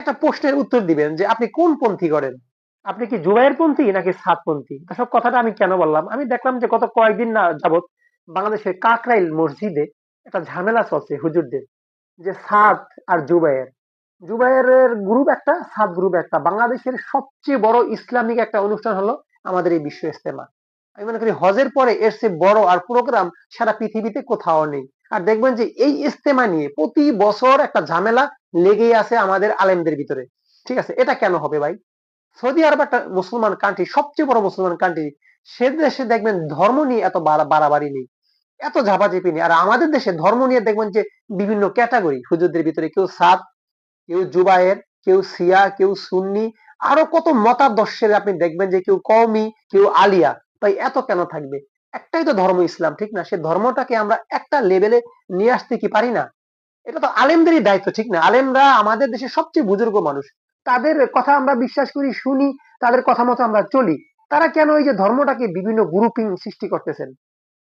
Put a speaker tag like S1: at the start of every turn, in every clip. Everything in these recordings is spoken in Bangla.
S1: একটা প্রশ্নের উত্তর দিবেন যে আপনি কোন পন্থী করেন আপনি কি জুবাইয়ের পন্থী নাকি সাতপন্থী দর্শক কথাটা আমি কেন বললাম? আমি দেখলাম যে গত কয়েকদিন না যাবত বাংলাদেশের কাকরাইল মসজিদে একটা ঝামেলা চলছে হুজুরদের, যে সাত আর জুবাইয়ের জুবাইয়ের গ্রুপ একটা সাত গ্রুপ একটা। বাংলাদেশের সবচেয়ে বড় ইসলামিক একটা অনুষ্ঠান হলো আমাদের এই বিশ্ব ইস্তেমা আমি মনে করি হজের পরে এর চেয়ে বড় আর প্রোগ্রাম সারা পৃথিবীতে কোথাও নেই। আর দেখবেন যে এই ইস্তেমা নিয়ে প্রতি বছর একটা ঝামেলা লেগেই আছে আমাদের আলেমদের ভিতরে। ঠিক আছে? এটা কেন হবে ভাই? সৌদি আরব একটা মুসলমান কান্ট্রি সবচেয়ে বড় মুসলমান কান্ট্রি সে দেশে দেখবেন ধর্ম নিয়ে এত বাড়াবাড়ি নেই। এত ঝাপাঝাপি নেই। আর আমাদের দেশে ধর্ম নিয়ে দেখবেন যে বিভিন্ন ক্যাটাগরি হুজুরদের ভিতরে কেউ সাত, কেউ জুবায়ের, কেউ সিয়া কেউ সুন্নি, আরও কত মতাদর্শের আপনি দেখবেন যে কেউ কওমি, কেউ আলিয়া। তাই এত কেন থাকবে? একটাই তো ধর্ম ইসলাম, ঠিক না? সে ধর্মটাকে আমরা একটা লেভেলে নিয়ে আসতে কি পারি না? এটা তো আলেমদেরই দায়িত্ব, ঠিক না? আলেমরা আমাদের দেশের সবচেয়ে বুজুর্গ মানুষ। তাদের কথা আমরা বিশ্বাস করি, শুনি, তাদের কথা মতো আমরা চলি। তারা কেন এই যে ধর্মটাকে বিভিন্ন গ্রুপিং সৃষ্টি করতেছেন?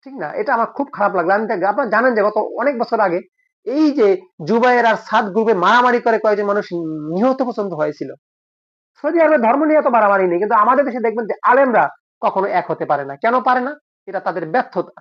S1: ঠিক না? এটা আমার খুব খারাপ লাগল। আমি আপনারা জানেন যে গত অনেক বছর আগে এই যে জুবাইয়ের আর সাত গ্রুপে মারামারি করে কয়েকজন মানুষ নিহত পছন্দ হয়েছিল। সৌদি আরবে ধর্ম নিয়ে তো মারামারি নেই, কিন্তু আমাদের দেশে দেখবেন যে আলেমরা কখনো এক হতে পারে না। কেন পারে না? এটা তাদের ব্যর্থতা।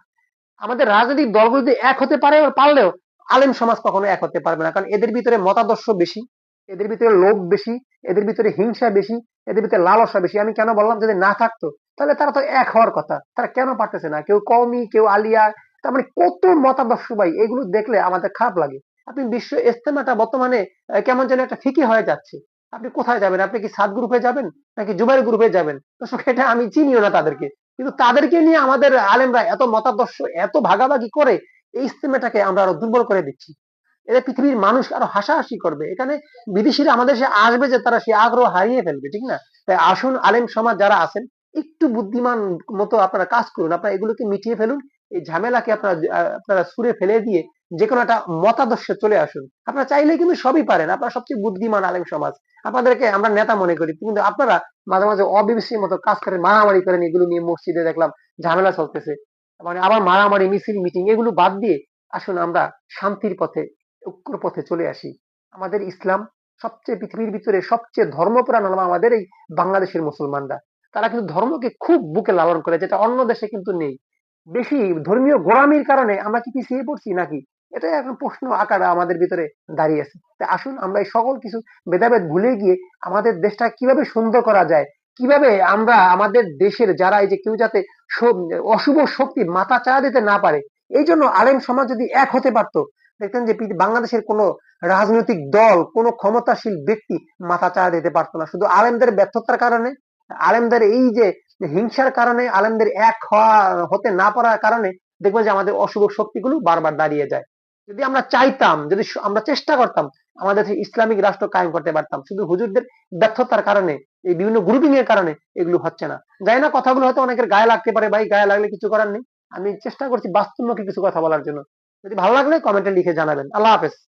S1: আমাদের রাজনৈতিক দলগুলো যদি এক হতে পারে, পারলেও আলেম সমাজ কখনো এক হতে পারবে না। কারণ এদের ভিতরে মতাদর্শ বেশি, এদের ভিতরে লোভ বেশি, এদের ভিতরে হিংসা বেশি, এদের ভিতরে লালসা বেশি। আমি কেন বললাম যদি না থাকতো, তাহলে তারা তো এক হওয়ার কথা। তারা কেন পারতেছে না? কেউ কমি কেউ আলিয়া, তার মানে কত মতাদর্শ ভাই, এগুলো দেখলে আমাদের খারাপ লাগে। আপনি বিশ্ব ইস্তেমাটা বর্তমানে কেমন যেন একটা ফিকি হয়ে যাচ্ছে। আপনি কোথায় যাবেন? আপনি কি সাত গ্রুপে যাবেন? নাকি জুবাইর গ্রুপে যাবেন? দর্শক, এটা আমি চিনিও না তাদেরকে। কিন্তু তাদেরকে নিয়ে আমাদের আলেমরা এত মতাদর্শ, এত ভাগাভাগি করে এই ইস্তেমাটাকে আমরা আরও দুর্বল করে দিচ্ছি। এটা পৃথিবীর মানুষ আরও হাসাহাসি করবে। এখানে বিদেশিরা আমাদের সে আসবে যে তারা সে আগ্রহ হারিয়ে ফেলবে, ঠিক না? তাই আসুন আলেম সমাজ যারা আছেন, একটু বুদ্ধিমান মতো আপনারা কাজ করুন। আপনারা এগুলোকে মিটিয়ে ফেলুন। এই ঝামেলাকে আপনারা আপনারা সুরে ফেলে দিয়ে যে কোনো একটা মতাদর্শে চলে আসুন। আপনারা চাইলে কিন্তু সবই পারেন। আপনারা সবচেয়ে বুদ্ধিমান আলেম সমাজ। আপনাদেরকে আমরা নেতা মনে করি। কিন্তু আপনারা মাঝে মাঝে অবিবেশীর মতো কাজ করেন মারামারি করেন। এগুলো নিয়ে মসজিদে দেখলাম ঝামেলা চলতেছে। মানে আবার মারামারি, মিছিল, মিটিং এগুলো বাদ দিয়ে আসুন আমরা শান্তির পথে ঐক্যর পথে চলে আসি। আমাদের ইসলাম সবচেয়ে পৃথিবীর ভিতরে সবচেয়ে ধর্মপ্রাণ হলাম আমাদের এই বাংলাদেশের মুসলমানরা। তারা কিন্তু ধর্মকে খুব বুকে লালন করে, যেটা অন্য দেশে কিন্তু নেই। বেশি ধর্মীয় গোড়ামির কারণে আমরা কি পিছিয়ে পড়ছি নাকি? এটাই এখন প্রশ্ন আকারে আমাদের ভিতরে দাঁড়িয়ে আছে। আসুন আমরা এই সকল কিছু ভেদাভেদ ভুলে গিয়ে আমাদের দেশটা কীভাবে সুন্দর করা যায় কীভাবে আমরা আমাদের দেশের যারা এই যে কেউ যাতে অশুভ শক্তি মাথা চাড়া দিতে না পারে, এই জন্য আলেম সমাজ যদি এক হতে পারতো, দেখতেন যে বাংলাদেশের কোনো রাজনৈতিক দল, কোনো ক্ষমতাশীল ব্যক্তি মাথা চাড়া দিতে পারতো না। শুধু আলেমদের ব্যর্থতার কারণে, আলেমদের এই যে হিংসার কারণে, আলেমদের এক হওয়া, হতে না পারার কারণে দেখবেন যে আমাদের অশুভ শক্তিগুলো বারবার দাঁড়িয়ে যায়। যদি আমরা চাইতাম, যদি আমরা চেষ্টা করতাম, আমাদের ইসলামিক রাষ্ট্র কায়েম করতে পারতাম, শুধু হুজুরদের ব্যর্থতার কারণে এই বিভিন্ন গ্রুপিং এর কারণে এগুলো হচ্ছে না। যাই না, কথাগুলো হয়তো অনেকের গায়ে লাগতে পারে, ভাই, গায়ে লাগলে কিছু করার নেই। আমি চেষ্টা করছি বাস্তবমুখী কিছু কথা বলার জন্য। যদি ভালো লাগলে কমেন্টে লিখে জানাবেন। আল্লাহ হাফেজ।